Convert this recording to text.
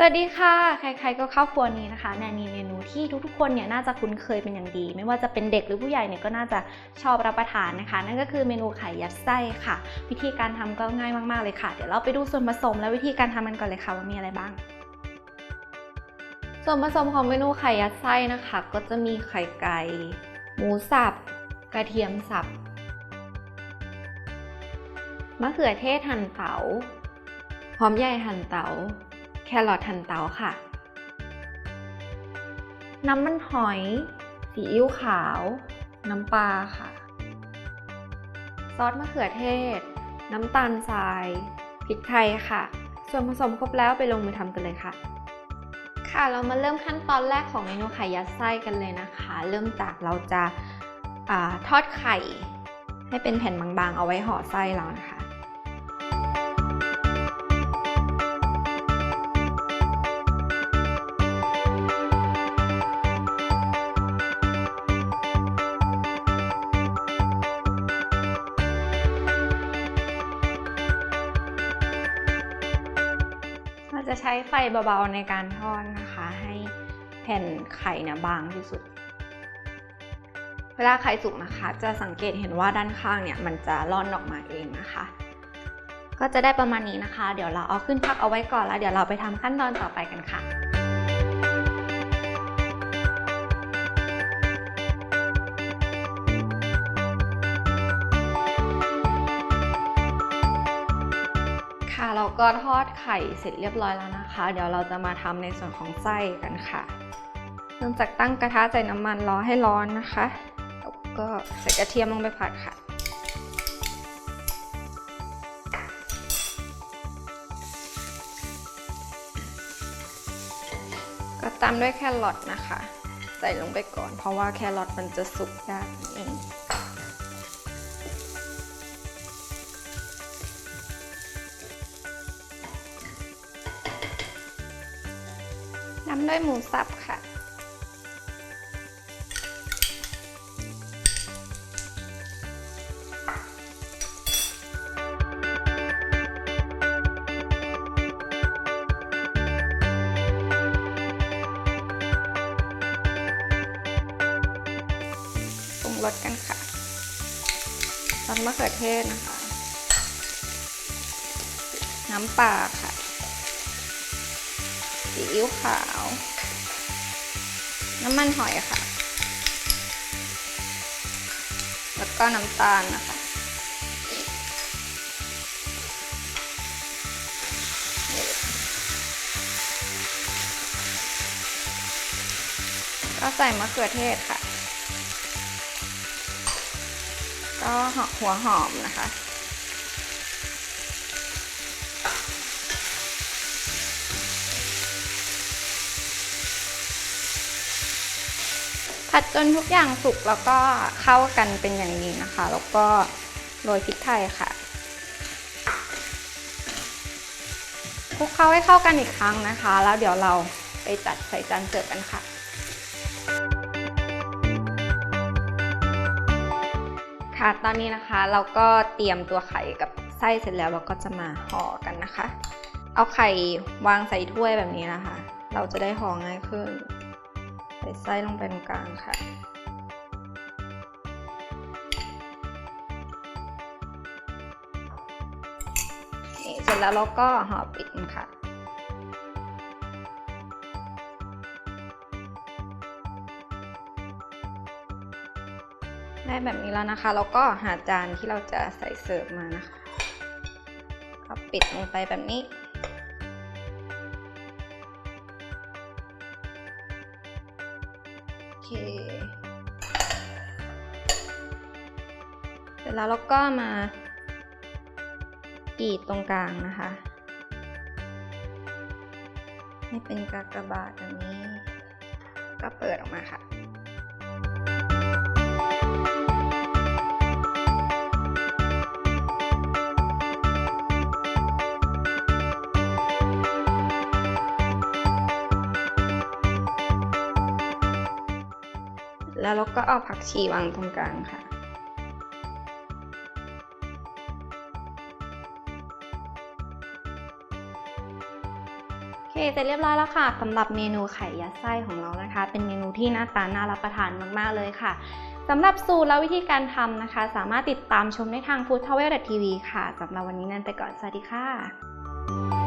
สวัสดีค่ะ ใคร ๆ ก็เข้าครัวนี้นะคะแนนมีเมนูที่ทุกๆ คนเนี่ยน่าจะคุ้นเคยเป็นอย่างดี ไม่ว่าจะเป็นเด็กหรือผู้ใหญ่เนี่ยก็น่าจะชอบรับประทานนะคะ นั่นก็คือเมนูไข่ยัดไส้ค่ะ วิธีการทำก็ง่ายมากๆเลยค่ะ เดี๋ยวเราไปดูส่วนผสมและวิธีการทำกันก่อนเลยค่ะว่ามีอะไรบ้าง ส่วนผสมของเมนูไข่ยัดไส้นะคะ ก็จะมีไข่ไก่หมูสับ กระเทียมสับมะเขือเทศหั่นเตา๋าหอมใหญ่หั่นเตา๋า แครอทหั่นเตาค่ะ น้ำมันหอย ซีอิ๊วขาว น้ำปลาค่ะ ซอสมะเขือเทศ น้ำตาลทราย พริกไทยค่ะ ส่วนผสมครบแล้วไปลงมือทำกันเลยค่ะ ค่ะเรามาเริ่มขั้นตอนแรกของเมนูไข่ยัดไส้กันเลยนะคะ เริ่มจากเราจะอาทอดไข่ ให้เป็นแผ่นบางๆ เอาไว้ห่อไส้เรานะคะ จะใช้ไฟเบาๆในการทอดนะคะ ให้แผ่นไข่เนี่ยบางที่สุด เวลาไข่สุกนะคะ จะสังเกตเห็นว่าด้านข้างเนี่ยมันจะร่อนออกมาเองนะคะ ก็จะได้ประมาณนี้นะคะ เดี๋ยวเราเอาขึ้นพักเอาไว้ก่อนแล้ว เดี๋ยวเราไปทำขั้นตอนต่อไปกันค่ะ ก็ทอดไข่เสร็จเรียบร้อยแล้วนะคะ เดี๋ยวเราจะมาทำในส่วนของไส้กันค่ะ เริ่มจากตั้งกระทะใส่น้ำมันรอให้ร้อนนะคะแล้วก็ใส่กระเทียมลงไปผัดค่ะก็ตามด้วยแครอทนะคะ ใส่ลงไปก่อน เพราะว่าแครอทมันจะสุกยากนิดนึง ด้วยหมูสับค่ะ ปรุงรสกันค่ะซอสมะเขือเทศนะคะ น้ำปลาค่ะ ซีอิ๊วขาว น้ำมันหอยค่ะ แล้วก็น้ำตาลนะคะ ก็ใส่มะเขือเทศค่ะ ก็หัวหอมนะคะ ผัดจนทุกอย่างสุกแล้วก็เข้ากันเป็นอย่างดีนะคะ แล้วก็โรยพริกไทยค่ะคลุกเคล้าให้เข้ากันอีกครั้งนะคะ แล้วเดี๋ยวเราไปจัดใส่จานเสิร์ฟกันค่ะ ค่ะตอนนี้นะคะเราก็เตรียมตัวไข่กับไส้เสร็จแล้วเราก็จะมาห่อกันนะคะ เอาไข่วางใส่ถ้วยแบบนี้นะคะ เราจะได้ห่อง่ายขึ้น ส่ไส้ลงไปตรงกลางค่ะ นี่เสร็จแล้วเราก็ห่อปิดค่ะได้แบบนี้แล้วนะคะเราก็หาจานที่เราจะใส่เสิร์ฟมานะคะก็ปิดลงไปแบบนี้ เคเสร็จแล้วเราก็มากรีดตรงกลางนะคะ ให้เป็นกากบาทแบบนี้ ก็เปิดออกมาค่ะ แล้วเราก็เอาผักชีวางตรงกลางค่ะ โอเคเสร็จเรียบร้อยแล้วค่ะสำหรับเมนูไข่ยัดไส้ของเรานะคะ เป็นเมนูที่หน้าตาน่ารับประทานมากๆเลยค่ะสำหรับสูตรและวิธีการทำนะคะ สามารถติดตามชมได้ทาง Food Travel TV ค่ะสำหรับวันนี้นั่นไปก่อน สวัสดีค่ะ